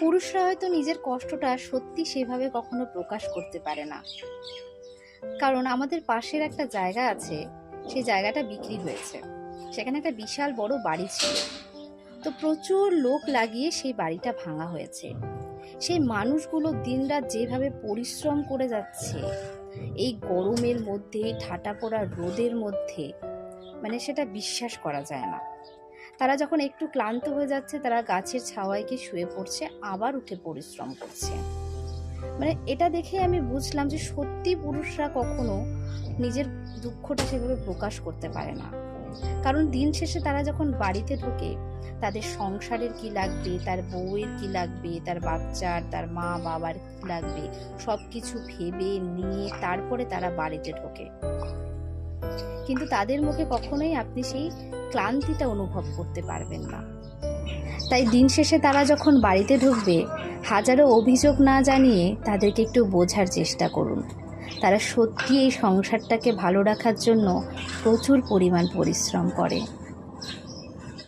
পুরুষরা হয়তো নিজের কষ্টটা সত্যি সেভাবে কখনো প্রকাশ করতে পারে না। কারণ আমাদের পাশের একটা জায়গা আছে, সেই জায়গাটা বিক্রি হয়েছে। সেখানে একটা বিশাল বড় বাড়ি ছিল। তো প্রচুর লোক লাগিয়ে সেই বাড়িটা ভাঙা হয়েছে। সেই মানুষগুলো দিনরাত যেভাবে পরিশ্রম করে যাচ্ছে, এই গরমের মধ্যে, ঠাটা পড়া রোদের মধ্যে মানে সেটা বিশ্বাস করা যায় না। তারা যখন একটু ক্লান্ত হয়ে যাচ্ছে, তারা গাছের ছাওয়ায় গিয়ে শুয়ে পড়ছে, আবার উঠে পরিশ্রম করছে। মানে এটা দেখে আমি বুঝলাম যে সত্যি পুরুষরা কখনো নিজের দুঃখটা সেভাবে প্রকাশ করতে পারে না। কারণ দিন শেষে তারা যখন বাড়িতে ঢোকে, তাদের সংসারের কি লাগবে, তার বউয়ের কি লাগবে, তার বাচ্চার, তার মা বাবার কি লাগবে সব কিছু ভেবে নিয়ে তারপরে তারা বাড়িতে ঢোকে। কিন্তু তাদের মুখে কখনোই আপনি সেই ক্লান্তিটা অনুভব করতে পারবেন না। তাই দিন শেষে তারা যখন বাড়িতে ঢুকবে, হাজারো অভিযোগ না জানিয়ে তাদেরকে একটু বোঝার চেষ্টা করুন। তারা সত্যি এই সংসারটাকে ভালো রাখার জন্য প্রচুর পরিমাণ পরিশ্রম করে।